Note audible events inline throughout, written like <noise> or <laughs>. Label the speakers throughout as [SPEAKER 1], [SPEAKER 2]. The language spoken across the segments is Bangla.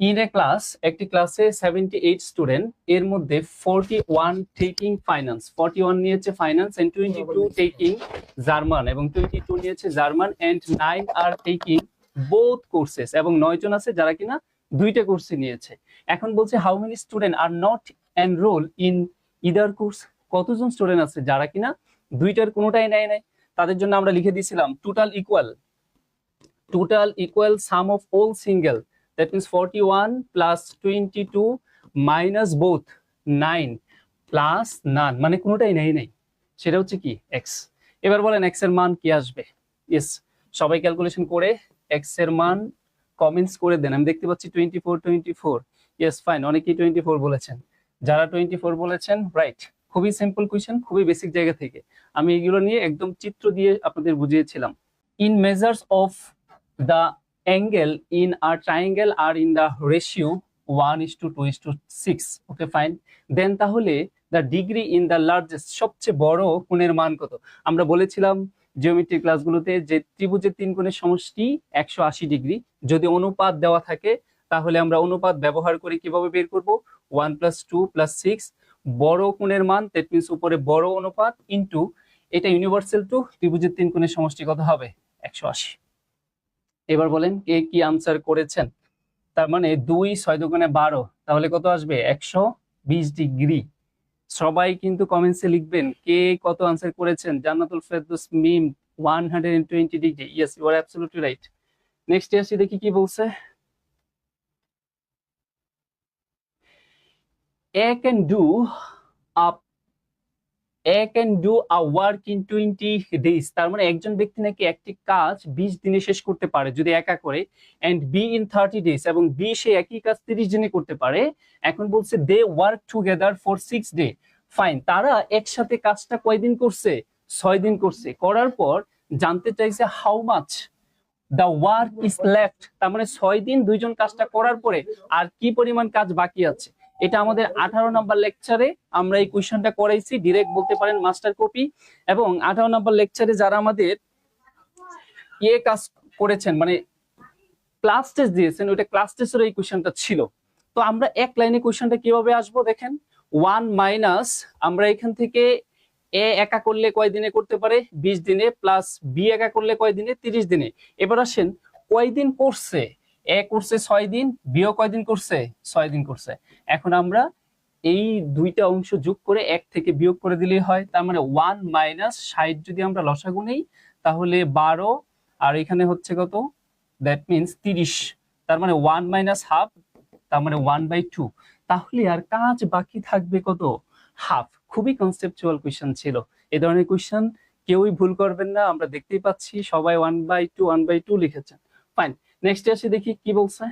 [SPEAKER 1] ইন এ ক্লাস একটি ক্লাসে সেভেন্টি এইট স্টুডেন্ট এর মধ্যে forty one taking finance forty one নিয়েছে finance and twenty two taking German এবং টোয়েন্টি টু নিয়েছে German and nine are taking both courses এবং নয় জন আছে যারা কিনা দুইটা কোর্সে নিয়েছে। এখন বলছে how many student are not enroll in either course কতজন স্টুডেন্ট আছে যারা কিনা দুইটার কোনোটাই নেয় নাই? তাদের জন্য আমরা লিখে দিয়েছিলাম total equal total equal sum of all single forty one plus twenty two minus both nine plus none মানে কোনোটাই নেই, নাই। সেটা হচ্ছে কি? এক্স এবার বলেন এক্সের মান কি আসবে? ইয়েস সবাই ক্যালকুলেশন করে এক্সের মান কমেন্টস করে দেন। আমি দেখতে পাচ্ছি twenty four twenty four yes fine অনেকেই টোয়েন্টি ফোর বলেছেন। যারা টোয়েন্টি ফোর বলেছেন রাইট খুবই সিম্পল কোয়েশ্চেন খুবই বেসিক জায়গা থেকে। আমি এগুলো নিয়ে একদম চিত্র দিয়ে আপনাদের বুঝিয়েছিলাম। In measures of the angle in a triangle are in the ratio one is to two is to six okay fine then তাহলে the degree in the largest সবচেয়ে বড় কোণের মান কত? আমরা বলেছিলাম জিওমেট্রি ক্লাসগুলোতে যে ত্রিভুজের তিন কোণের সমষ্টি একশো আশি ডিগ্রি যদি অনুপাত দেওয়া থাকে, তাহলে আমরা অনুপাত ব্যবহার করে কীভাবে বের করব? One plus two plus six বড় কোণের মান দ্যাট মিনস উপরে বড় অনুপাত ইন্টু এটা ইউনিভার্সাল টু ত্রিভুজের তিন কোণের সমষ্টি কত হবে? একশো আশি। এবার বলেন কে কি আনসার করেছেন? তার মানে দুই, ছয় দোকানে বারো, তাহলে কত আসবে? একশো বিশ ডিগ্রি। সবাই কিন্তু কমেন্টসে লিখবেন কে কত আনসার করেছেন। Jannatul Ferdous Mim one hundred and twenty degree yes you are absolutely right next আসি, দেখি কি বলছে। A can do up A can do a work in twenty days তার মানে একজন ব্যক্তি নাকি একটি কাজ বিশ দিনে শেষ করতে পারে যদি একা করে। And B in thirty days এবং বি সে একই কাজ তিরিশ দিনে করতে পারে। এখন বলছে they work together for six day fine তারা একসাথে কাজটা কয়দিন করছে? ছয় দিন করছে। করার পর জানতে চাইছে how much the work is left তার মানে ছয় দিন দুইজন কাজটা করার পরে আর কি পরিমাণ কাজ বাকি আছে? এটা আমাদের আঠারো নাম্বার লেকচারে আমরা এই কোয়েশনটা করাইছি। ডিরেক্ট বলতে পারেন মাস্টার কপি এবং আঠারো নাম্বার লেকচারে যারা আমাদের ইয়ে কাজ করেছেন মানে ক্লাস টেস্ট দিয়েছেন ওইটা ক্লাস টেস্টের এই কোয়েশনটা ছিল। তো আমরা এক লাইনে কোয়েশনটা কীভাবে আসব দেখেন? ওয়ান মাইনাস আমরা এখান থেকে এ একা করলে কয় দিনে করতে পারে? বিশ দিনে প্লাস বি একা করলে কয় দিনে? তিরিশ দিনে। এবার আসেন কয়দিন করছে এ করছে ছয় দিন, বিও কয়দিন করছে? ছয় দিন করছে। এখন আমরা এই দুইটা অংশ যোগ করে এক থেকে বিয়োগ করে দিলেই হয়। তার মানে ওয়ান মাইনাস ষাট যদি আমরা লসাগু নেই, তাহলে বারো, আর এখানে হচ্ছে কত? দ্যাট মিনস তিরিশ। তার মানে ওয়ান মাইনাস হাফ, তার মানে ওয়ান বাই টু। তাহলে আর কাজ বাকি থাকবে কত? হাফ। খুবই কনসেপচুয়াল কোয়েশ্চেন ছিল। এ ধরনের কোয়েশ্চেন কেউই ভুল করবেন না। আমরা দেখতেই পাচ্ছি সবাই one by two, one by two লিখেছেন। ফাইন নেক্সট আসি দেখি কি বলছে।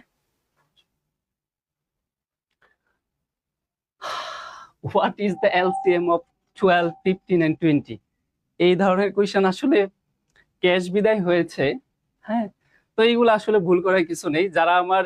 [SPEAKER 1] What is the LCM of twelve fifteen and twenty এই ধরনের কোয়েশ্চেন আসলে ক্যাশ বিদায় হয়েছে হ্যাঁ? তো এইগুলো আসলে ভুল করার কিছু নেই। যারা আমার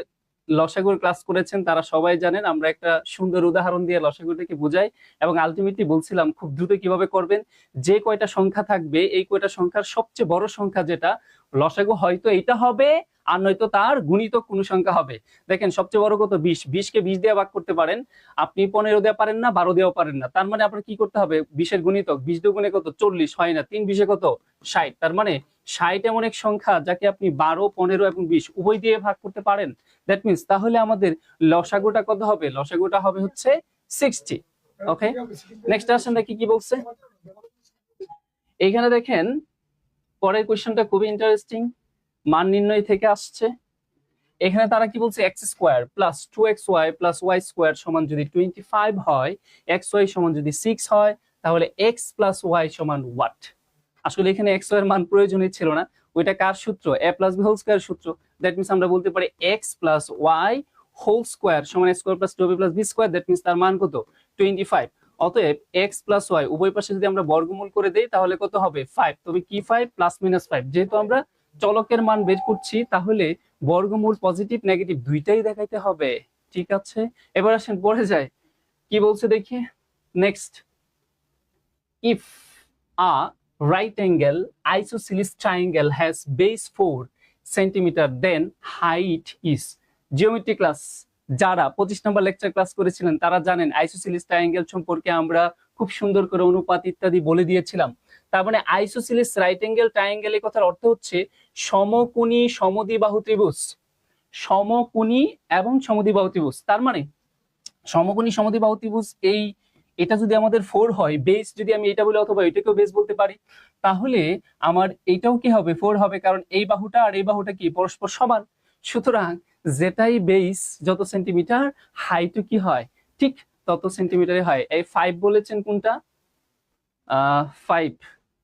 [SPEAKER 1] লসাগুর ক্লাস করেছেন, তারা সবাই জানেন, আমরা একটা সুন্দর উদাহরণ দিয়ে লসাগুটাকে বুঝাই এবং আলটিমেটলি বলছিলাম খুব দ্রুত কীভাবে করবেন। যে কয়টা সংখ্যা থাকবে, এই কয়টা সংখ্যার সবচেয়ে বড় সংখ্যা যেটা লসাগু হয়তো এইটা হবে, আর নয়তো তার গুণিত কোনো সংখ্যা হবে। দেখেন, সবচেয়ে বড় কত? বিশ। বিশকে বিশ দিয়ে ভাগ করতে পারেন। আপনি পনেরো দেওয়া পারেন না, বারো দেওয়া পারেন না। তার মানে আপনার কি করতে হবে? বিশের গুণিতক, বিশ দুগুণে কত? চল্লিশ। হয় না। তিন বিশে কত? ষাট। তার মানে ষাট এমন এক সংখ্যা যাকে আপনি বারো, পনেরো এবং বিশ উভয় দিয়ে ভাগ করতে পারেন। দ্যাট মিনস তাহলে আমাদের লসাগুটা কত হবে? লসাগুটা হবে হচ্ছে সিক্সটি ওকে নেক্সট আসেন দেখি কি বলছে। এইখানে দেখেন পরের কোয়েশ্চেনটা খুবই ইন্টারেস্টিং মান নির্ণয় থেকে আসছে। এখানে তারা কি বলছে? X square plus two x y plus y square সমান যদি টোয়েন্টি ফাইভ হয় এক্স ওয়াই সমান যদি সিক্স হয়, তাহলে এক্স প্লাস ওয়াই সমান ওয়াট আসলে এখানে এক্স ওয়াই এর মান প্রয়োজনই ছিল না। ওইটা কার সূত্র? A plus b whole square সূত্র। দ্যাট মিনস আমরা বলতে পারি x plus y whole square সমান square plus two b plus b square that means তার মান কত? টোয়েন্টি ফাইভ অতএব এক্স প্লাস ওয়াই উভয় পাশে যদি আমরা বর্গমূল করে দেই, তাহলে কত হবে? ফাইভ তবে কি ফাইভ প্লাস মাইনাস ফাইভ যেহেতু আমরা চলকের মান বের করছি, তাহলে বর্গমূল পজিটিভ নেগেটিভ দুইটাই দেখাইতে হবে। ঠিক আছে? এবার আসেন পড়ে যায় কি বলছে দেখি? Next if a right angle, isosceles triangle has base 4 centimeter, then height is geometry class যারা পঁচিশ নম্বর লেকচার ক্লাস করেছিলেন, তারা জানেন আইসোসিলিস ট্রায়াঙ্গেল সম্পর্কে আমরা খুব সুন্দর করে অনুপাত ইত্যাদি বলে দিয়েছিলাম। তার মানে আইসোসিলিস রাইট অ্যাঙ্গেল ট্রায়াঙ্গেল এর কথার অর্থ হচ্ছে সমকোণী সমদ্বিবাহু ত্রিভুজ। সমকোণী এবং সমদ্বিবাহু ত্রিভুজ। তার মানে সমকোণী সমদ্বিবাহু ত্রিভুজ এই, এটা যদি আমাদের ফোর হয় বেস যদি আমি এটা বলি অথবা এটাকেও বেস বলতে পারি, তাহলে আমার এটাও কি হবে? ফোর হবে, কারণ এই বাহুটা আর এই বাহুটা কি? পরস্পর সমান। সুতরাং যেটাই বেস যত সেন্টিমিটার হাইটও কি হয়? ঠিক তত সেন্টিমিটারে হয়। এই ফাইভ বলেছেন কোনটা? ফাইভ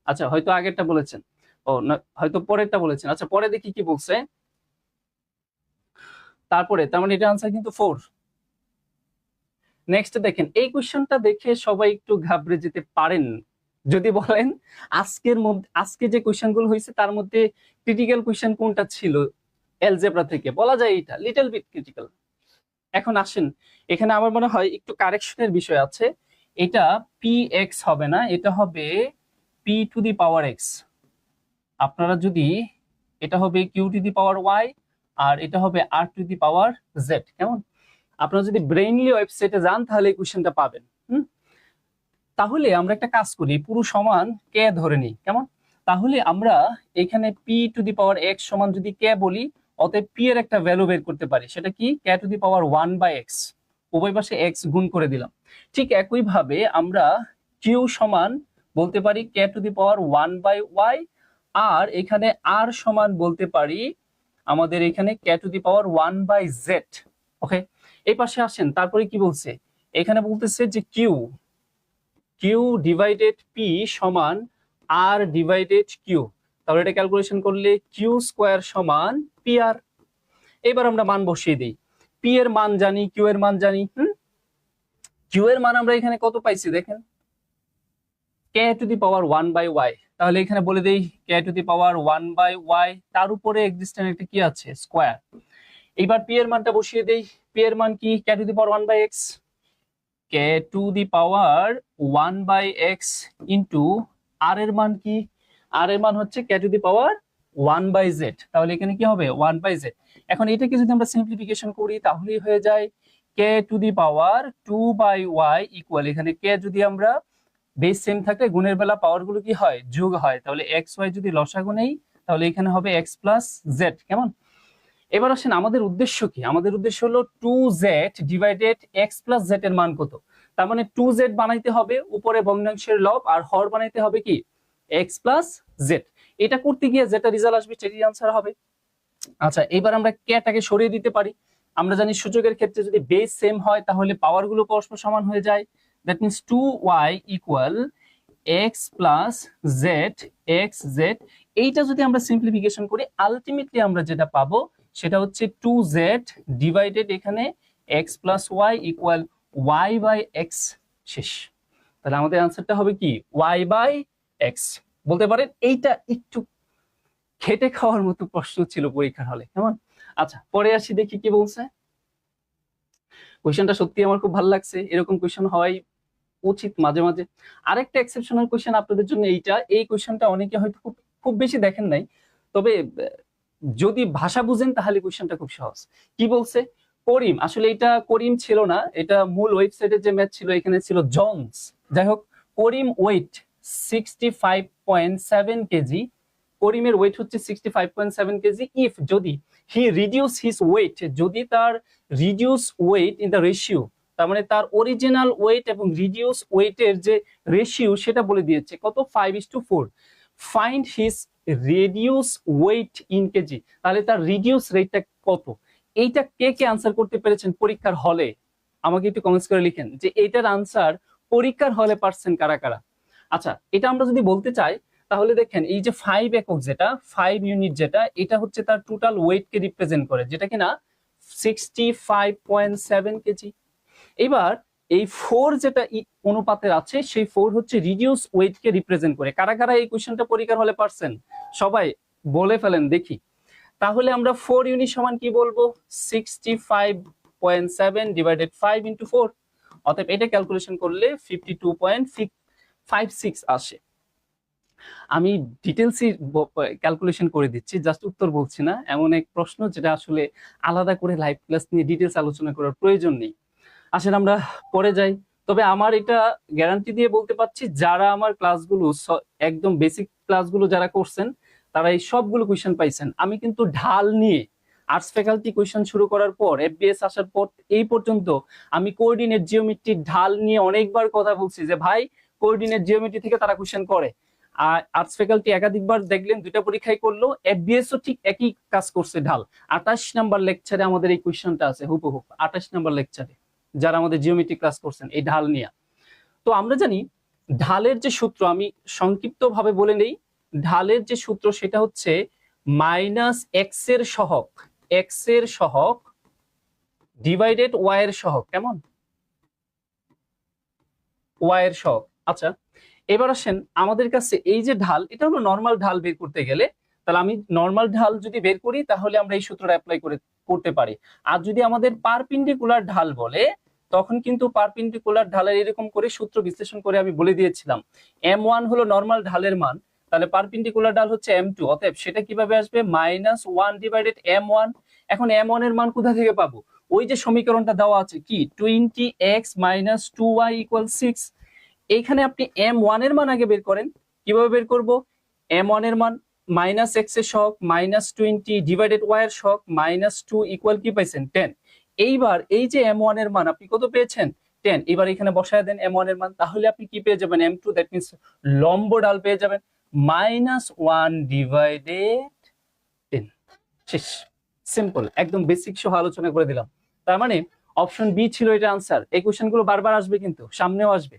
[SPEAKER 1] আচ্ছা হয়তো আগেরটা বলেছেন। ও হয়তো পরেরটা বলেছেন। আচ্ছা পরে দেখি কি বলছে। তারপরে, তার মানে এটা আনসার কিন্তু ফোর নেক্সট দেখেন, এই কোশ্চেনটা দেখে সবাই একটু ঘাবড়ে যেতে পারেন। যদি বলেন, আজকের মধ্যে, আজকে যে কোশ্চেনগুলো হয়েছে, তার মধ্যে ক্রিটিক্যাল কোশ্চেন কোনটা ছিল? এলজেব্রা থেকে, বলা যায় এটা লিটল বিট ক্রিটিক্যাল এখন আসেন, এখানে আমার মনে হয় একটু কারেকশনের বিষয় আছে। এটা পি এক্স হবে না, এটা হবে p to the power x আপনারা যদি, এটা হবে q to the power y আর এটা হবে আর টু দি পাওয়ার জেড কেমন? আপনারা যদি ব্রেইনলি ওয়েবসাইটে যান, তাহলে এই কোশ্চেনটা পাবেন, হুম? তাহলে আমরা একটা কাজ করি, পুরো সমান কে ধরে নিই, কেমন? তাহলে আমরা এখানে p to the power x সমান যদি কে বলি অতএব পি এর একটা ভ্যালু বের করতে পারি। সেটা কি? K to the power one by x উভয় পাশে এক্স গুণ করে দিলাম। ঠিক একইভাবে আমরা কিউ সমান বলতে পারি k to the power one by y আর এখানে আর সমান বলতে পারি আমাদের এখানে k to the power one by z okay এই পাশে আসেন, তারপরে কি বলছে? এখানে বলতেছে যে কিউ কিউ ডিভাইডেড পি সমান আর ডিভাইডেড কিউ তাহলে এটা ক্যালকুলেশন করলে কিউ স্কোয়ার সমান পি আর এবার আমরা মান বসিয়ে দিই। পি এর মান জানি কিউ এর মান জানি, হুম? কিউ এর মান আমরা এখানে কত পাইছি দেখেন? K to the power one by y তাহলে এখানে বলে দেই k to the power one by y তার উপরে এক্সিস্টেন্ট একটা কি আছে? স্কোয়ার এইবার পি এর মানটা বসিয়ে দেই। পি এর মান কি? K to the power one by x k to the power one by x into r এর মান কি? আর এর মান হচ্ছে k to the power one by z তাহলে এখানে কি হবে? ওয়ান বাই জেড এখন এটাকে যদি আমরা সিম্পলিফিকেশন করি, তাহলেই হয়ে যায় k to the power two by y equal এখানে কে যদি আমরা বেস সেম থাকলে, গুণের বেলা পাওয়ারগুলো কি হয়? যোগ হয়। তাহলে এক্স ওয়াই যদি লসাগু নেই, তাহলে এখানে হবে এক্স প্লাস জেড কেমন? এবার আসেন আমাদের উদ্দেশ্য কি? আমাদের উদ্দেশ্য হলো two z divided x plus z এর মান কত? তার মানে টু জেড বানাইতে হবে উপরে ভগ্নাংশের লব, আর হর বানাইতে হবে কি? এক্স প্লাস জেড এটা করতে গিয়ে যেটা রেজাল্ট আসবে সেটি আনসার হবে। আচ্ছা এবার আমরা কেটাকে সরিয়ে দিতে পারি। আমরা জানি সূচকের ক্ষেত্রে যদি বেস সেম হয়, তাহলে পাওয়ারগুলো পরস্পর সমান হয়ে যায়। That means two y equal x plus z x z এইটা যদি আমরা সিম্পলিফিকেশন করি আলটিমেটলি আমরা যেটা পাবো, সেটা হচ্ছে টু জেড ডিভাইডেড এখানে x plus y equal y by x শেষ। তাহলে আমাদের আনসারটা হবে কি? ওয়াই বাই এক্স বলতে পারেন এইটা একটু খেটে খাওয়ার মতো প্রশ্ন ছিল পরীক্ষার হলে। কেমন? আচ্ছা পরে আসি দেখি কি বলছে। কোয়েশ্চেনটা সত্যি আমার খুব ভালো লাগছে। এরকম কোয়েশ্চেন হওয়াই উচিত মাঝে মাঝে। আরেকটা এক্সেপশনাল কোয়েশ্চেন আপনাদের জন্য এইটা। এই কোয়েশ্চেনটা অনেকে হয়তো খুব খুব বেশি দেখেন নাই। তবে, যদি ভাষা বুঝেন তাহলে কোয়েশ্চেনটা খুব সহজ। কি বলছে? করিম। আসলে এটা করিম ছিল না। এটা মূল ওয়েবসাইটের যে ম্যাচ ছিল, এখানে ছিল জনস যাই হোক, Karim weight sixty five point seven kg করিমের ওয়েট হচ্ছে sixty five point seven kg if যদি হি রিডিউস হিস ওয়েট যদি তার reduce weight in the ratio তার মানে তার অরিজিনাল ওয়েট এবং রিডিউস ওয়েটের যে রেশিও সেটা বলে দিয়েছে, কত? Five is two four find his reduce weight in kg তাহলে তার রিডিউস রেটটা কত? এইটা কে কে আনসার করতে পেরেছেন? পরীক্ষার হলে আমাকে একটু কমেন্টস করে লিখেন যে, এইটার আনসার পরীক্ষার হলে পারছেন কারা কারা? আচ্ছা এটা আমরা যদি বলতে চাই, তাহলে দেখেন এই যে ফাইভ একক যেটা ফাইভ ইউনিট যেটা, এটা হচ্ছে তার টোটাল ওয়েট কে রিপ্রেজেন্ট করে, যেটা কিনা sixty five point seven kg এবার এই ফোর যেটা অনুপাতের আছে, সেই ফোর হচ্ছে রিডিউস ওয়েট কে রিপ্রেজেন্ট করে। কারা কারা এই কোয়েশ্চেনটা পরীক্ষার হলে পারছেন? সবাই বলে ফেলেন, দেখি। তাহলে আমরা ফোর ইউনিট সমান কি বলব? Sixty five point seven divided five into four অতএব এটা ক্যালকুলেশন করলে fifty two point five six আসে। আমি ডিটেলসই ক্যালকুলেশন করে দিচ্ছি জাস্ট উত্তর বলছি না। এমন এক প্রশ্ন যেটা আসলে আলাদা করে লাইভ ক্লাস নিয়ে ডিটেলস আলোচনা করার প্রয়োজন নেই। আসেন আমরা পরে যাই। তবে আমার এটা গ্যারান্টি দিয়ে বলতে পারছি, যারা আমার ক্লাসগুলো একদম বেসিক ক্লাসগুলো যারা করছেন, তারা এই সবগুলো কোয়েশন পাইছেন। আমি কিন্তু ঢাল নিয়ে আর্টস ফ্যাকাল্টি কোয়েশ্চেন শুরু করার পর এফবিএস আসার পর, এই পর্যন্ত আমি কোঅর্ডিনেট জিওমেট্রির ঢাল নিয়ে অনেকবার কথা বলছি যে, ভাই কোঅর্ডিনেট জিওমেট্রি থেকে তারা কোয়েশ্চেন করে। আর আর্টস ফ্যাকাল্টি একাধিকবার দেখলেন, দুইটা পরীক্ষায় করল এফবিএস ও ঠিক একই কাজ করছে ঢাল। আঠাশ নাম্বার লেকচারে আমাদের এই কোয়েশ্চেনটা আছে হুবহু, আঠাশ নাম্বার লেকচারে যারা আমাদের জিওমেট্রি ক্লাস করছেন এই ঢাল নিয়ে। তো আমরা জানি, ঢালের যে সূত্র, আমি সংক্ষিপ্ত ভাবে বলে নেই, ঢালের যে সূত্র সেটা হচ্ছে মাইনাস এক্সের সহক এক্সের সহক ডিভাইডেড ওয়াই এর সহক, কেমন? ওয়াই এর সহক। আচ্ছা এবার আসেন আমাদের কাছে এই যে ঢাল, এটা হলো নর্মাল ঢাল বের করতে গেলে, তাহলে আমি নর্মাল ঢাল যদি বের করি, তাহলে আমরা এই সূত্রটা অ্যাপ্লাই করে, করতে পারি। আর যদি আমাদের পারপেন্ডিকুলার ঢাল বলে, তখন কিন্তু পারপেন্ডিকুলার ঢালের এরকম করে সূত্র বিশ্লেষণ করে আমি বলে দিয়েছিলাম। এম ওয়ান হলো নর্মাল ঢালের মান, তাহলে পারপেন্ডিকুলার ঢাল হচ্ছে এম টু অতএব সেটা কীভাবে আসবে? Minus one divided m one এখন এম ওয়ানের মান কোথা থেকে পাবো? ওই যে সমীকরণটা দেওয়া আছে কি? Twenty x minus two y equal six এইখানে আপনি এম এর মান আগে বের করেন। কীভাবে বের করব? এম এর মান মাইনাস এক্সের শক মাইনাস টোয়েন্টি ডিভাইডেড ওয়াই এর শক মাইনাস টু ইকুয়াল কি পাইছেন? টেন এইবার এই যে এম এর মান, আপনি কত পেয়েছেন? টেন এবার এখানে বসায় দেন এম এর মান, তাহলে আপনি কি পেয়ে যাবেন? এম টু দ্যাট মিনস লম্ব ডাল পেয়ে যাবেন। মাইনাস ওয়ান ডিভাইডেড টেন শেষ। সিম্পল একদম বেসিক সহ আলোচনা করে দিলাম। তার মানে অপশন বি ছিল এটা আনসার এই কোশ্চেনগুলো বারবার আসবে কিন্তু, সামনেও আসবে।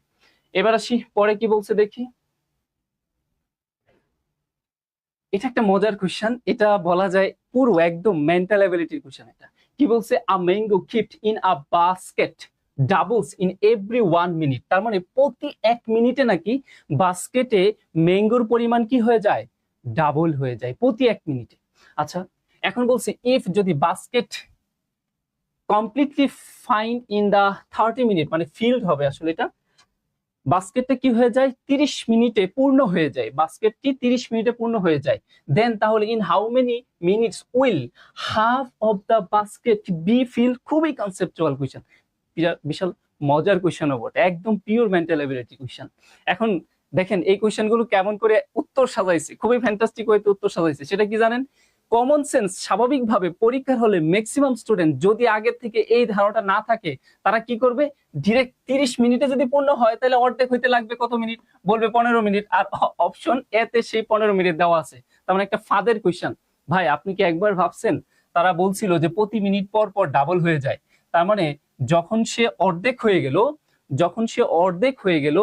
[SPEAKER 1] এবার আসি, পরে কি বলছে দেখি। এটা একটা মজার কোশ্চেন এটা বলা যায় পুরো একদম মেন্টাল অ্যাবিলিটির কোশ্চেন এটা। কি বলছে? A mango kept in a basket doubles in every one minute তার মানে প্রতি এক মিনিটে নাকি বাস্কেটে ম্যাঙ্গোর পরিমাণ কি হয়ে যায়? ডাবল হয়ে যায়, প্রতি এক মিনিটে আচ্ছা এখন বলছে ইফ যদি basket completely fine in the thirty minute মানে ফিল্ড হবে আসলে এটা বাস্কেটটা কি হয়ে যায়? তিরিশ মিনিটে পূর্ণ হয়ে যায়। বাস্কেটটি তিরিশ মিনিটে পূর্ণ হয়ে যায়। দেন তাহলে in how many minutes will half of the basket be fill খুবই কনসেপচুয়াল কোয়েশ্চেন বিশাল মজার কোয়েশ্চেন বটে। একদম পিওর মেন্টাল এবিলিটি কোয়েশ্চেন এখন দেখেন এই কোয়েশ্চেনগুলো কেমন করে উত্তর সাজাইছে? খুবই ফ্যান্টাস্টিক ওয়েতে উত্তর সাজাইছে। সেটা কি জানেন? কমন সেন্স স্বাভাবিকভাবে পরীক্ষার হলে ম্যাক্সিমাম স্টুডেন্ট যদি আগে থেকে এই ধারণাটা না থাকে, তারা কি করবে? ডিরেক্ট তিরিশ মিনিটে যদি পূর্ণ হয়, তাহলে অর্ধেক হইতে লাগবে কত মিনিট? বলবে পনেরো মিনিট। আর অপশন এতে সেই পনেরো মিনিট দেওয়া আছে। তার মানে একটা ফাদের কোয়েশ্চেন ভাই, আপনি কি একবার ভাবছেন? তারা বলছিল যে প্রতি মিনিট পর পর ডাবল হয়ে যায়। তার মানে যখন সে অর্ধেক হয়ে গেল, যখন সে অর্ধেক হয়ে গেল,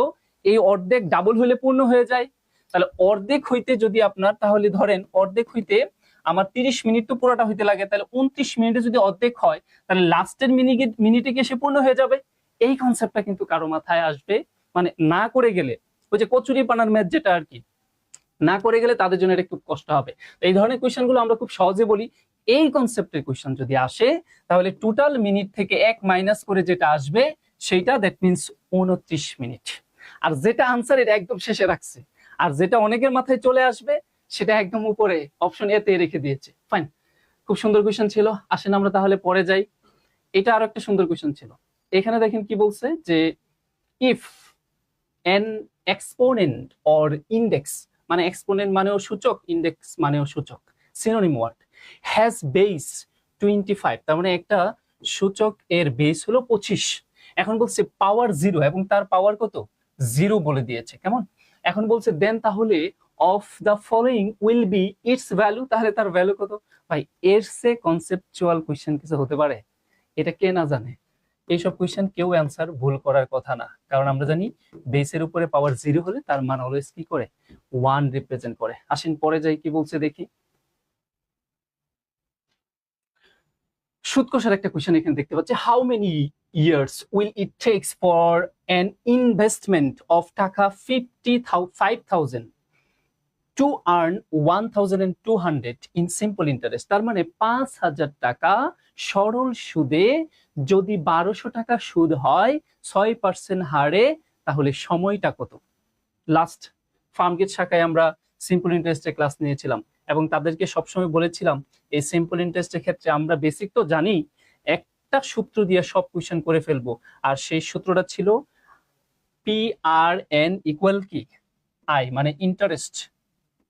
[SPEAKER 1] এই অর্ধেক ডাবল হলে পূর্ণ হয়ে যায়। তাহলে অর্ধেক হইতে যদি আপনার, তাহলে ধরেন অর্ধেক হইতে আমার তিরিশ মিনিট তো পুরোটা হইতে লাগে, তাহলে উনত্রিশ মিনিটে যদি অর্ধেক হয়, তাহলে লাস্টের মিনিট মিনিটে গিয়ে সে পূর্ণ হয়ে যাবে? এই কনসেপ্টটা কিন্তু কারও মাথায় আসবে মানে না করে গেলে, ওই যে কচুরি পানার ম্যাথ যেটা আর কি, না করে গেলে তাদের জন্য এটা খুব কষ্ট হবে। এই ধরনের কোয়েশ্চেনগুলো আমরা খুব সহজে বলি। এই কনসেপ্টের কোয়েশ্চেন যদি আসে, তাহলে টোটাল মিনিট থেকে এক মাইনাস করে যেটা আসবে, সেইটা দ্যাট মিনস উনত্রিশ মিনিট। আর যেটা আনসার এটা একদম শেষে রাখছে, আর যেটা অনেকের মাথায় চলে আসবে সেটা একদম উপরে অপশন এতে রেখে দিয়েছে। ফাইন খুব সুন্দর কোয়েশ্চেন ছিল। আসেন আমরা তাহলে পরে যাই। এটা আরও একটা সুন্দর কোয়েশ্চেন ছিল। এখানে দেখেন কি বলছে যে if n exponent or index মানে এক্সপোনেন্ট মানেও সূচক ইন্ডেক্স মানেও সূচক synonym word has base twenty five তার মানে একটা সূচক এর বেস হলো পঁচিশ। এখন বলছে পাওয়ার জিরো এবং তার পাওয়ার কত? জিরো বলে দিয়েছে। কেমন? এখন বলছে দেন তাহলে of the following will be its value তাহলে তার ভ্যালু কত? ভাই, এর সে কনসেপচুয়াল কোয়েশ্চেন কিছু হতে পারে। এটা কে না জানে? এইসব কোয়েশ্চেন কেউ অ্যান্সার ভুল করার কথা না। কারণ আমরা জানি বেসের উপরে পাওয়ার জিরো হলে তার মান অলওয়েজ কি করে? ওয়ান রিপ্রেজেন্ট করে। আসেন, পরে যাই কি বলছে দেখি। সুদ কষার একটা কোয়েশ্চেন এখানে দেখতে পাচ্ছি। How many years will it takes for an investment of টাকা fifty five thousand to earn one two hundred in simple interest তার মানে পাঁচ হাজার টাকা সরল সুদে যদি বারোশো টাকা সুদ হয় ছয় পার্সেন্ট হারে, তাহলে সময়টা কত? লাস্ট ফার্মগেট শাখায় আমরা সিম্পল ইন্টারেস্টের ক্লাস নিয়েছিলাম এবং তাদেরকে সবসময় বলেছিলাম, এই সিম্পল ইন্টারেস্টের ক্ষেত্রে আমরা বেসিক তো জানি, একটা সূত্র দিয়ে সব কোয়েশ্চেন করে ফেলব। আর সেই সূত্রটা ছিল পি আর এন ইকুয়াল কি? আই মানে ইন্টারেস্ট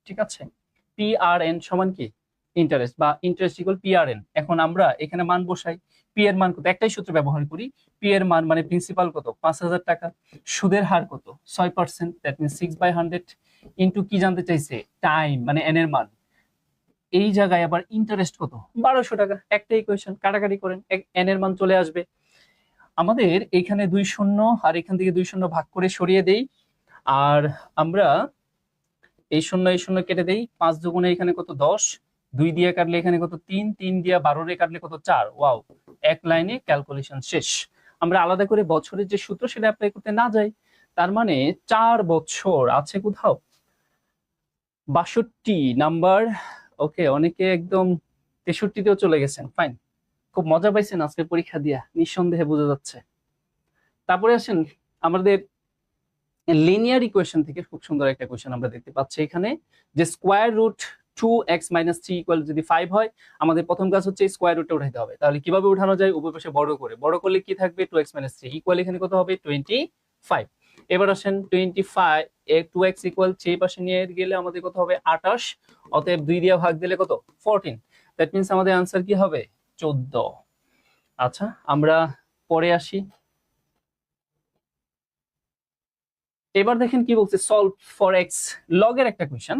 [SPEAKER 1] ঠিক আছে? পি আর এন সমান কি? ইন্টারেস্ট বা interest equal p r n এখন আমরা এখানে মান বসাই। পি এর মান কত? একটাই সূত্র ব্যবহার করি। পি এর মান মানে প্রিন্সিপাল কত? পাঁচ হাজার টাকা। সুদের হার কত? ছয় percent that mean six by hundred into কি জানতে চাইছে? টাইম মানে এন এর মান। এই জায়গায় আবার ইন্টারেস্ট কত? বারোশো টাকা। একটা ইকুয়েশন কাটাকাটি করেন। এন এর মান চলে আসবে। আমাদের এখানে দুই শূন্য আর এখান থেকে দুই শূন্য ভাগ করে সরিয়ে দেই। আর আমরা এই শূন্য এই শূন্য কেটে দেই। পাঁচ দুগুণে এখানে কত? দশ। দুই দিয়ে কাটলে এখানে কত? তিন। তিন দিয়ে বারো রে কাটলে কত? চার। ওয়াও, এক লাইনে ক্যালকুলেশন শেষ। আমরা আলাদা করে বছরের যে সূত্র সেটা অ্যাপ্লাই করতে না যাই, তার মানে চার বছর আছে কোথাও? বাষট্টি নাম্বার, ওকে, অনেকে একদম তেষট্টিতেও চলে গেছেন। ফাইন খুব মজা পাইছেন আজকের পরীক্ষা দিয়া। নিঃসন্দেহে বোঝা যাচ্ছে। তারপরে আসেন আমাদের লিনিয়ার ইকুয়েশন থেকে খুব সুন্দর একটা কোয়েশন আমরা দেখতে পাচ্ছি এখানে, যে square root two x minus three equal যদি ফাইভ হয়, আমাদের প্রথম কাজ হচ্ছে স্কোয়ার রুটটা উঠাইতে হবে। তাহলে কীভাবে উঠানো যায়? উপর পাশে বড় করে। বড় করলে কি থাকবে? Two x minus three equal এখানে কত হবে? টোয়েন্টি ফাইভ এবার আসেন twenty five two x equal সেই পাশে নিয়ে গেলে আমাদের কত হবে? আঠাশ। অতএব দুই দিয়ে ভাগ দিলে কত? ফোরটিন দ্যাট মিনস আমাদের আনসার কি হবে? চোদ্দ। আচ্ছা আমরা পরে আসি। এবার দেখেন কি বলছে সলভ ফর এক্স লগের একটা কোয়েশন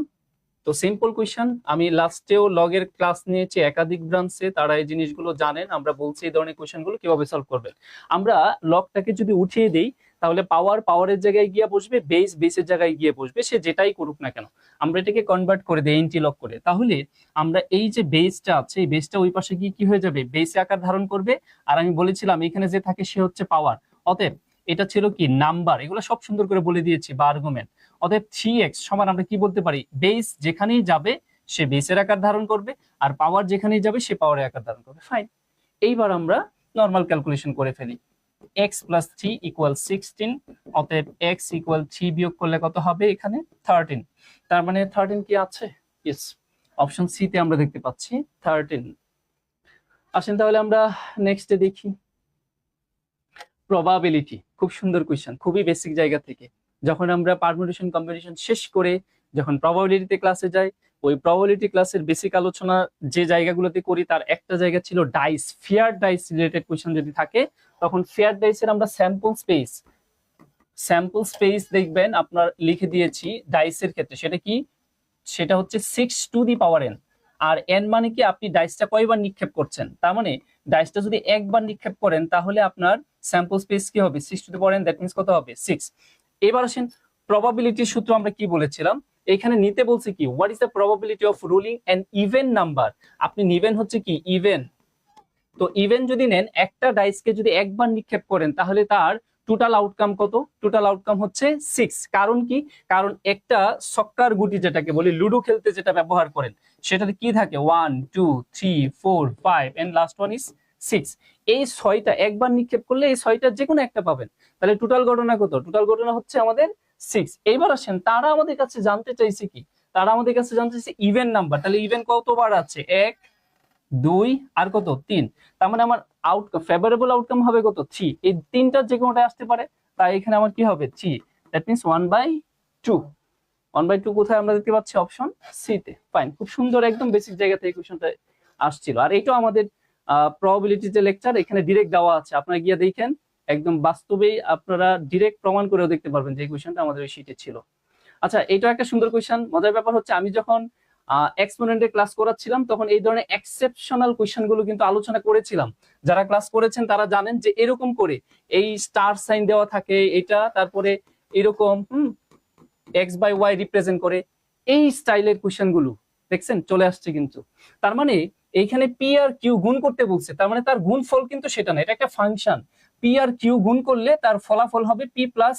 [SPEAKER 1] তো সিম্পল কোয়েশন আমি লাস্টেও লগের ক্লাস নিয়েছি, একাধিক ব্রাঞ্চে তারা এই জিনিসগুলো জানেন, আমরা বলছি এই ধরনের কোয়েশনগুলো কীভাবে সলভ করবেন। আমরা লগটাকে যদি উঠিয়ে দেই, তাহলে পাওয়ার পাওয়ারের জায়গায় গিয়ে বসবে বেস বেসের জায়গায় গিয়ে বসবে, সে যেটাই করুক না কেন। আমরা এটাকে কনভার্ট করে দেই এন্টি লক করে। তাহলে আমরা এই যে বেসটা আছে, এই বেসটা ওই পাশে গিয়ে কি হয়ে যাবে? বেসে আকার ধারণ করবে, আর আমি বলেছিলাম, এখানে যে থাকে সে হচ্ছে পাওয়ার অতএব এটা ছিল কি? নাম্বার এগুলো সব সুন্দর করে বলে দিয়েছি বা আর্গুমেন্ট অতএব থ্রি এক্স সমান আমরা কি বলতে পারি? বেস যেখানেই যাবে, সে বেসের আকার ধারণ করবে আর পাওয়ার যেখানেই যাবে, সে পাওয়ারের আকার ধারণ করবে। ফাইন এইবার আমরা নর্মাল ক্যালকুলেশন করে ফেলি। X plus three equal sixteen অতএব এক্স ইকুয়াল থ্রি বিয়োগ করলে কত হবে এখানে? থার্টিন তার মানে থার্টিন কি আছে? ইস অপশন সি তে আমরা দেখতে পাচ্ছি থার্টিন আসেন তাহলে আমরা নেক্সটে দেখি। প্রবাবিলিটি খুব সুন্দর কোয়েশ্চেন খুবই বেসিক জায়গা থেকে। যখন আমরা পারমুটেশন কম্পিটিশন শেষ করে যখন প্রবাবিলিটিতে ক্লাসে যাই, ওই প্রবাবিলিটি ক্লাসের বেসিক আলোচনা যে জায়গাগুলোতে করি, তার একটা জায়গা ছিল dice fair dice related question যদি থাকে, তখন ফেয়ার ডাইসের আমরা স্যাম্পল স্পেস স্যাম্পল স্পেস দেখবেন আপনার লিখে দিয়েছি ডাইসের ক্ষেত্রে। সেটা কি? সেটা হচ্ছে six to the power n R n মানে কি? আপনি ডাইসটা কয়বার নিক্ষেপ করছেন? তার মানে ডাইসটা যদি একবার নিক্ষেপ করেন, তাহলে আপনার স্যাম্পল স্পেস কি হবে? Six to the power n that means কত হবে? সিক্স এবার আসেন প্রবাবিলিটির সূত্র আমরা কি বলেছিলাম? এখানে নিতে বলছে কি what is the probability of rolling an even number আপনি নিবেন হচ্ছে কি ইভেন তো ইভেন যদি নেন, একটা ডাইসকে যদি একবার নিক্ষেপ করেন, তাহলে তার টোটাল আউটকাম কত? টোটাল আউটকাম হচ্ছে সিক্স কারণ কি? কারণ একটা সক্কার গুটি যেটাকে বলি লুডো খেলতে যেটা ব্যবহার করেন, সেটাতে কি থাকে? One two three four five and last one is six এই ছয়টা, একবার নিক্ষেপ করলে এই ছয়টা যে কোনো একটা পাবেন। তাহলে টোটাল ঘটনা কত? টোটাল ঘটনা হচ্ছে আমাদের সিক্স এইবার আসেন, তারা আমাদের কাছে জানতে চাইছে কি? তারা আমাদের কাছে জানতে চাইছে ইভেন নাম্বার তাহলে ইভেন কতবার আছে? এক, দুই, আর কত? তিন। তার মানে আমার আউটকাম ফেভারেবল আউটকাম হবে কত? থ্রি এই তিনটার যে কোনোটা আসতে পারে। তাই এখানে আমার কি হবে? Three that means one by two one by two কোথায় আমরা দেখতে পাচ্ছি? অপশন সিতে ফাইন খুব সুন্দর, একদম বেসিক জায়গা থেকে কোয়েশনটা আসছিল। আর এটাও আমাদের প্রবাবিলিটি যে লেকচার এখানে ডিরেক্ট দেওয়া আছে। আপনারা গিয়ে দেখেন, একদম বাস্তবেই আপনারা ডিরেক্ট প্রমাণ করেও দেখতে পারবেন যে কোয়েশনটা আমাদের ওই শিটে ছিল। আচ্ছা এটা একটা সুন্দর কোয়েশন মজার ব্যাপার হচ্ছে, আমি যখন এক্সপোনেন্টের ক্লাস করাচ্ছিলাম, তখন এই ধরনের এক্সেপশনাল কোয়েশনগুলো কিন্তু আলোচনা করেছিলাম। যারা ক্লাস করেছেন, তারা জানেন যে এরকম করে এই স্টার সাইন দেওয়া থাকে, এটা, তারপরে এরকম, হুম এক্স বাই ওয়াই রিপ্রেজেন্ট করে, এই স্টাইলের কোয়েশনগুলো, দেখছেন? চলে আসছে কিন্তু। তার মানে এইখানে পি আর কিউ গুণ করতে বলছে, তার মানে তার গুণ ফল কিন্তু সেটা না, এটা একটা ফাংশন পি আর কিউ গুণ করলে তার ফলাফল হবে পি প্লাস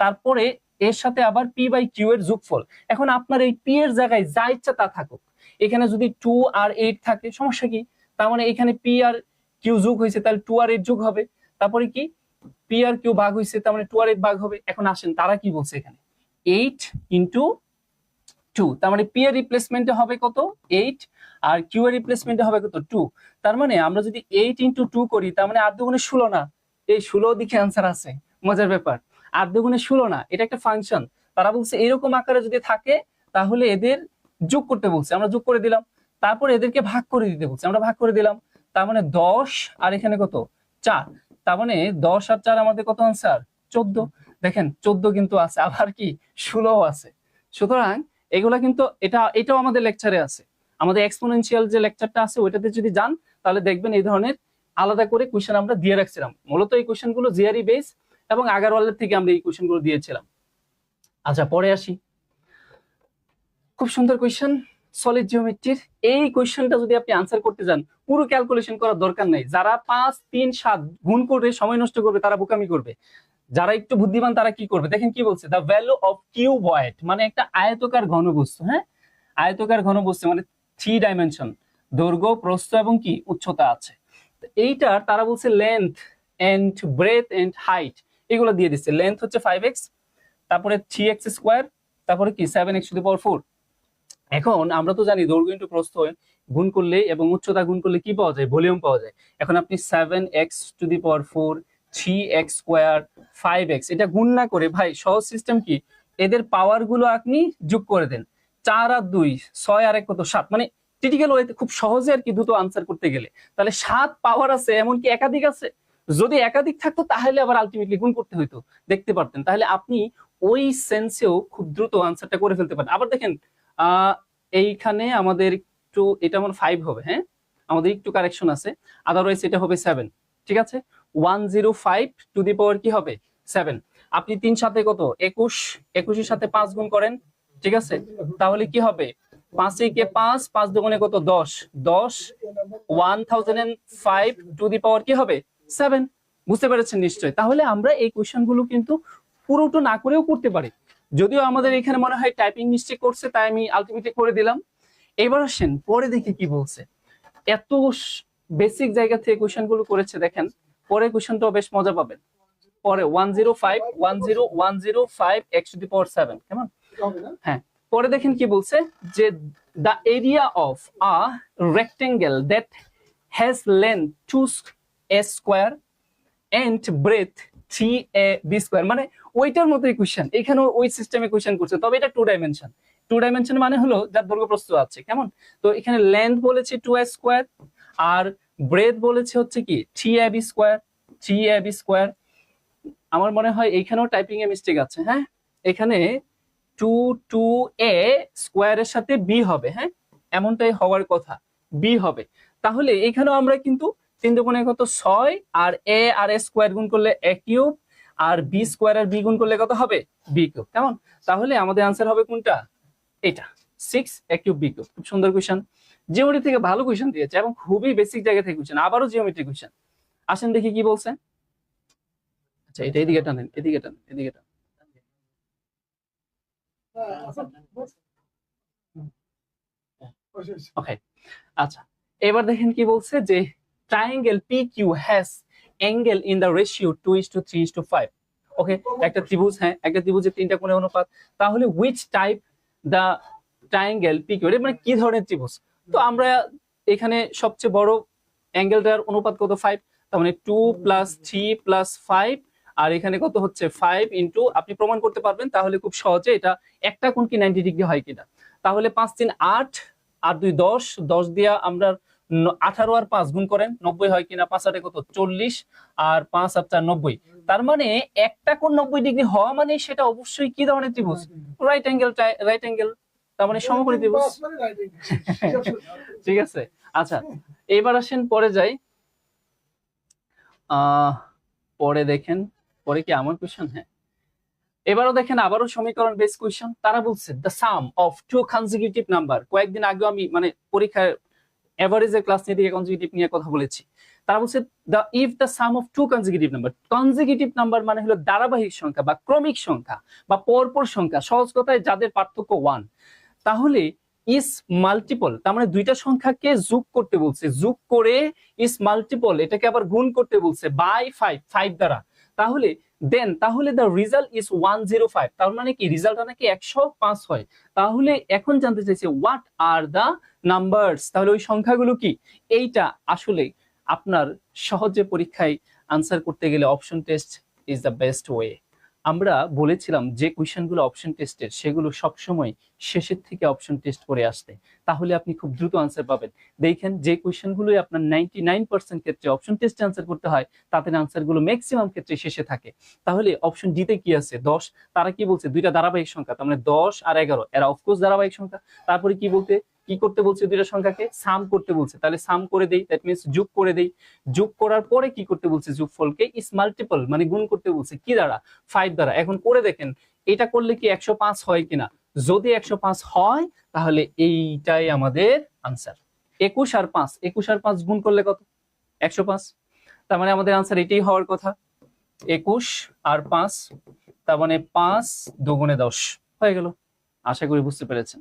[SPEAKER 1] তারপরে এর সাথে আবার পি বাই কিউ এর যোগফল। এখন আপনার এই পি এর জায়গায় যা ইচ্ছা তা থাকুক। এখানে যদি টু আর এইট থাকে, সমস্যা কি? তার মানে এখানে পি আর কিউ যোগ হয়েছে, তাহলে টু আর এইট যোগ হবে। তারপরে কি? পি আর কিউ ভাগ হয়েছে, তার মানে টু আর এইট ভাগ হবে। এখন আসেন, তারা কি বলছে এখানে? এইট ইন্টু টু তার মানে পি এর রিপ্লেসমেন্টে হবে কত? এইট আর কিউ এর রিপ্লেসমেন্টে হবে কত? টু তার মানে আমরা যদি এইট ইন্টু টু করি, তার মানে আট দুগুণে ষোলো না। এই ষোলো দিকে অ্যান্সার আছে। মজার ব্যাপার। আট দুগুণে ষোলো না, এটা একটা ফাংশন তারা বলছে এরকম আকারে যদি থাকে, তাহলে এদের যোগ করতে বলছে। আমরা যোগ করে দিলাম। তারপর এদেরকে ভাগ করে দিতে বলছে। আমরা ভাগ করে দিলাম। তার মানে দশ আর এখানে কত? চার। তার মানে দশ আর চার আমাদের কত আনসার চোদ্দ। দেখেন, চোদ্দ কিন্তু আছে। আবার কি? ষোলো আছে। সুতরাং এগুলা কিন্তু এটা, এটাও আমাদের লেকচারে আছে। আমাদের এক্সপোনেনশিয়াল যে লেকচারটা আছে, ওইটাতে যদি যান, তাহলে দেখবেন এই ধরনের আলাদা করে কোয়েশ্চেন আমরা দিয়ে রাখছিলাম। মূলত এই কোয়েশ্চেনগুলো জিআরই বেস এবং আগারওয়ালের থেকে আমরা এই কোয়েশ্চেনগুলো দিয়েছিলাম। আচ্ছা পরে আসি। খুব সুন্দর কোয়েশ্চেন সলিড জিওমেট্রির এই কোয়েশ্চেনটা যদি আপনি আনসার করতে যান, পুরো ক্যালকুলেশন করার দরকার নাই। যারা পাঁচ, তিন, সাত গুণ করে সময় নষ্ট করবে, তারা বোকামি করবে। যারা একটু বুদ্ধিমান, তারা কি করবে? দেখেন কি বলছে দ্য ভ্যালু অফ কিউবয়েড মানে একটা আয়তকার ঘনবস্তু হ্যাঁ? আয়তকার ঘনবস্তু মানে থ্রি ডাইমেনশন, দৈর্ঘ্য, প্রস্থ এবং কি? উচ্চতা আছে। এইটার তারা বলছে length and breadth and height এগুলো দিয়ে দিচ্ছে। লেন্থ হচ্ছে ফাইভ এক্স তারপরে থ্রি এক্স স্কোয়ার তারপরে কি? Seven x to power four এখন আমরা তো জানি দৈর্ঘ্য ইন্টু প্রস্থ গুণ করলে এবং উচ্চতা গুণ করলে কি পাওয়া যায়? ভলিউম পাওয়া যায়। এখন আপনি seven x to the power four three x square five x এটা গুণ না করে ভাই সহজ সিস্টেম কি? এদের পাওয়ারগুলো আপনি যোগ করে দেন। চার আর দুই, ছয় আর এক কত সাত? মানে ক্রিটিক্যাল ওয়েতে খুব সহজে আর কি দ্রুত আনসার করতে গেলে। তাহলে সাত পাওয়ার আছে এমনকি একাধিক আছে? যদি একাধিক থাকতো, তাহলে আবার আলটিমেটলি গুণ করতে হইতো। দেখতে পারতেন। তাহলে আপনি ওই সেন্সেও খুব দ্রুত আনসারটা করে ফেলতে পারেন। আবার দেখেন এইখানে আমাদের একটু, এটা আমার ফাইভ হবে হ্যাঁ? আমাদের একটু কারেকশন আছে। আদারওয়াইজ এটা হবে সেভেন ঠিক আছে? One zero five to the power কি হবে? সেভেন আপনি তিন সাথে কত? একুশ। একুশের সাথে পাঁচ গুণ করেন। ঠিক আছে? তাহলে কি হবে? পাঁচে কে পাঁচ পাঁচ দুগুণে কত? দশ। দশ one thousand and five to the power কি হবে? সেভেন বুঝতে পেরেছেন নিশ্চয়ই তাহলে আমরা এই কোয়েশ্চেনগুলো কিন্তু পুরোটা না করেও করতে পারি। যদিও আমাদের এখানে মনে হয় টাইপিং মিস্টেক করছে, তাই আমি আলটিমেটলি করে দিলাম। এবার আসেন, পরে দেখি কি বলছে। এত বেসিক জায়গা থেকে কোয়েশ্চেনগুলো করেছে, দেখেন। পরে কোয়েশ্চেনটাও বেশ মজা পাবেন। পরে one zero five one zero one zero five x to the power seven কেমন? হ্যাঁ পরে দেখেন কি বলছে যে the area of a rectangle that has length two a square and breadth three a b square মানে ওইটার মতোই কোয়েশ্চেন এখানে ওই সিস্টেমে কোয়েশ্চেন করছে, তবে এটা টু ডাইমেনশন টু ডাইমেনশন মানে হলো যার দৈর্ঘ্য প্রস্থ আছে, কেমন? তো এখানে লেন্থ বলেছে টু এ স্কোয়ার আর ব্রেথ বলেছে হচ্ছে কি three a b square three a b square আমার মনে হয় এইখানেও টাইপিং এ মিস্টেক আছে হ্যাঁ? এখানে টু টু এ স্কোয়ারের সাথে বি হবে হ্যাঁ? এমনটাই হওয়ার কথা বি হবে। তাহলে এখানেও আমরা কিন্তু তিন দুগুণে কত ছয়, আর এ আর এ স্কোয়ার গুণ করলে এ কিউব, আর বি স্কোয়ার আর বি গুণ করলে কত হবে? B cube. কেমন? তাহলে আমাদের আনসার হবে কোনটা? এটা six a cube b cube. খুব সুন্দর কোয়েশন জিওমেট্রি থেকে ভালো কোয়েশন দিয়েছে এবং খুবই বেসিক জায়গা থেকে কোয়েশন আবারও জিওমেট্রি কোয়েশন আসেন দেখি কি বলছে। আচ্ছা এটা এদিকে টানেন এদিকে টানেন এদিকে টানেন। ওকে আচ্ছা। এবার দেখেন কি বলছে যে triangle p has angle in ratio two is to three is to five okay একটা ত্রিভুজ হ্যাঁ একটা ত্রিভুজের তিনটা কোণের অনুপাত। তাহলে which type the triangle p মানে কি ধরনের ত্রিভুজ? তো আমরা এখানে সবচেয়ে বড় অ্যাঙ্গেলটার অনুপাত কত? ফাইভ তার মানে two plus three plus five আর এখানে কত হচ্ছে? ফাইভ ইন্টু আপনি প্রমাণ করতে পারবেন তাহলে খুব সহজে এটা একটা কোন কি নাইনটি ডিগ্রি হয় কিনা। তাহলে পাঁচ তিন আট আর দুই দশ দশ দিয়া আমরা আঠারো আর পাঁচ গুণ করেন নব্বই হয় কিনা? পাঁচ আটে কত? চল্লিশ আর পাঁচ আর চার নব্বই। তার মানে একটা কোন নব্বই ডিগ্রি হওয়া মানে সেটা অবশ্যই কি ধরনের ত্রিভুজ? রাইট অ্যাঙ্গেল রাইট অ্যাঙ্গেল তার মানে সমকোণী ত্রিভুজ। <laughs> ঠিক আছে। আচ্ছা এবার আসেন পরে যাই। আহ পরে দেখেন। পরে কি আমার কোয়েশন হ্যাঁ। এবারও দেখেন আবারও সমীকরণ বেস কোয়েশন তারা বলছে the sum of two consecutive number কয়েকদিন আগে আমি মানে পরীক্ষার এভারেজের ক্লাস নিয়ে দিকে কনজিকিউটিভ নিয়ে কথা বলেছি। তারা বলছে the if the sum of two consecutive number consecutive number মানে হলো ধারাবাহিক সংখ্যা বা ক্রমিক সংখ্যা বা পরপর সংখ্যা, সহজ কথায় যাদের পার্থক্য ওয়ান তাহলে ইস মাল্টিপল তার মানে দুইটা সংখ্যাকে যোগ করতে বলছে, যোগ করে ইস মাল্টিপল এটাকে আবার গুণ করতে বলছে বাই ফাইভ ফাইভ দ্বারা। তাহলে দেন তাহলে the result is one zero five তার মানে কি? রেজাল্টটা নাকি একশো পাঁচ হয়। তাহলে এখন জানতে চাইছে হোয়াট আর দ্য নাম্বারস তাহলে ওই সংখ্যাগুলো কি? এইটা আসলে আপনার সহজে পরীক্ষায় আনসার করতে গেলে option test is the best way আমরা বলেছিলাম যে কোয়েশ্চেনগুলো অপশন টেস্টের সেগুলো সবসময় শেষের থেকে অপশন টেস্ট করে আসতে। তাহলে আপনি খুব দ্রুত আনসার পাবেন। দেখেন, যে কোয়েশ্চেনগুলো আপনার নাইনটি ক্ষেত্রে অপশন টেস্টে আনসার করতে হয় তাদের আনসারগুলো ম্যাক্সিমাম ক্ষেত্রে শেষে থাকে। তাহলে অপশন ডিতে কি আছে? দশ। তারা কি বলছে? দুইটা ধারাবাহিক সংখ্যা, তার মানে দশ আর এগারো। এরা অফকোর্স ধারাবাহিক সংখ্যা। তারপরে কি বলতে? কি করতে বলছে দুইটা সংখ্যাকে? সাম করতে বলছে। তাহলে সাম করে দেই দ্যাট মিনস যোগ করে দেই। যোগ করার পরে কি করতে বলছে যোগ ফলকে ইস মাল্টিপল মানে গুণ করতে বলছে। কি দ্বারা? ফাইভ দ্বারা। এখন করে দেখেন, এটা করলে কি একশো পাঁচ হয় কিনা? যদি একশো পাঁচ হয়, তাহলে এইটাই আমাদের আনসার একুশ আর পাঁচ, একুশ আর পাঁচ গুণ করলে কত? একশো পাঁচ। তার মানে আমাদের আনসার এটাই হওয়ার কথা। একুশ আর পাঁচ, তার মানে পাঁচ দুগুণে দশ। হয়ে গেল। আশা করি বুঝতে পেরেছেন।